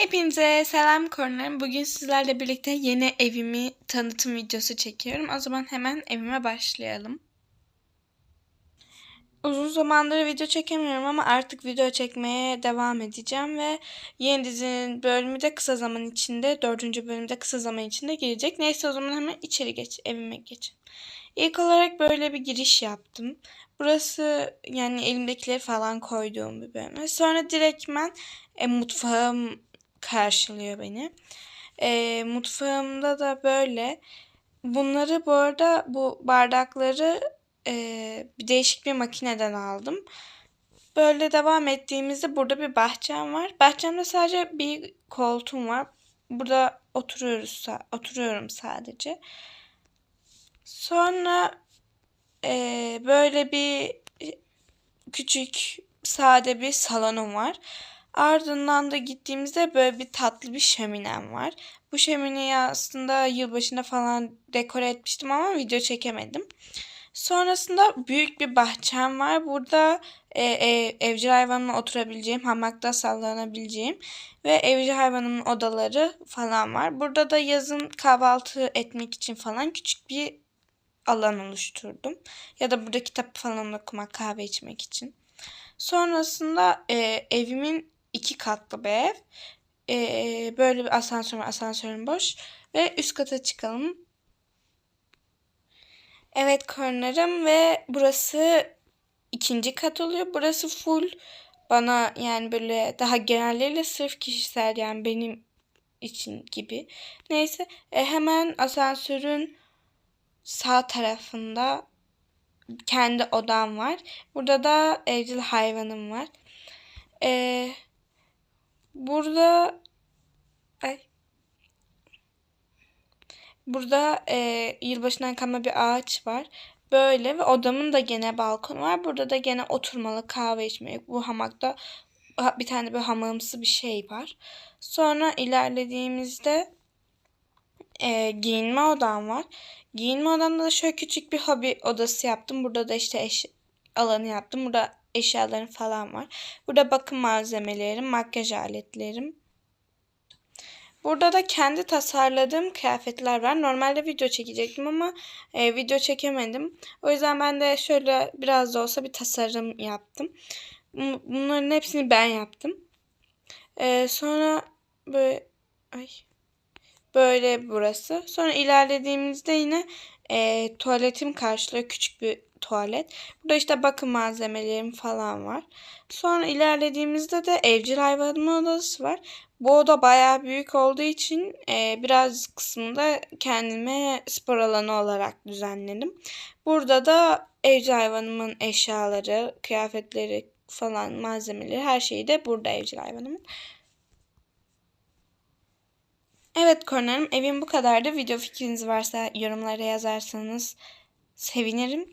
Hepinize selam korunlarım. Bugün sizlerle birlikte yeni evimi tanıtım videosu çekiyorum. O zaman hemen evime başlayalım. Uzun zamandır video çekemiyorum ama artık video çekmeye devam edeceğim ve yeni dizinin bölümü de kısa zaman içinde, dördüncü bölümde kısa zaman içinde gelecek. Neyse o zaman hemen içeri geç, evime geç. İlk olarak böyle bir giriş yaptım. Burası yani elimdekileri falan koyduğum bir bölüm. Sonra direktmen e, mutfağım karşılıyor beni. E, mutfağımda da böyle. Bunları bu arada bu bardakları e, bir değişik bir makineden aldım. Böyle devam ettiğimizde burada bir bahçem var. Bahçemde sadece bir koltuğum var. Burada oturuyoruz, oturuyorum sadece. Sonra e, böyle bir küçük sade bir salonum var. Ardından da gittiğimizde böyle bir tatlı bir şöminem var. Bu şömineyi aslında yılbaşında falan dekore etmiştim ama video çekemedim. Sonrasında büyük bir bahçem var. Burada e, e, evcil hayvanımla oturabileceğim, hamakta sallanabileceğim ve evcil hayvanımın odaları falan var. Burada da yazın kahvaltı etmek için falan küçük bir alan oluşturdum. Ya da burada kitap falan okumak, kahve içmek için. Sonrasında e, evimin iki katlı bir ev. E, böyle bir asansör var. Asansörüm boş. Ve üst kata çıkalım. Evet kornarım ve burası ikinci kat oluyor. Burası full bana yani böyle daha genelleriyle sırf kişisel yani benim için gibi. Neyse e, hemen asansörün sağ tarafında kendi odam var. Burada da evcil hayvanım var. Ee, burada ay burada e, yılbaşından kalma bir ağaç var. Böyle ve odamın da gene balkonu var. Burada da gene oturmalı kahve içmek. Bu hamakta bir tane böyle hamamsı bir şey var. Sonra ilerlediğimizde e, giyinme odam var. Giyinme odamda da şöyle küçük bir hobi odası yaptım. Burada da işte eş alanı yaptım. Burada eşyalarım falan var. Burada bakım malzemelerim, makyaj aletlerim. Burada da kendi tasarladığım kıyafetler var. Normalde video çekecektim ama e, video çekemedim. O yüzden ben de şöyle biraz da olsa bir tasarım yaptım. Bunların hepsini ben yaptım. E, sonra böyle ay Böyle burası. Sonra ilerlediğimizde yine e, tuvaletim karşılıyor. Küçük bir tuvalet. Burada işte bakım malzemelerim falan var. Sonra ilerlediğimizde de evcil hayvanın odası var. Bu oda bayağı büyük olduğu için e, biraz kısmında kendime spor alanı olarak düzenledim. Burada da evcil hayvanımın eşyaları, kıyafetleri falan malzemeleri her şeyi de burada evcil hayvanımın. Evet kornarım evim bu kadardı. Video fikriniz varsa yorumlara yazarsanız sevinirim.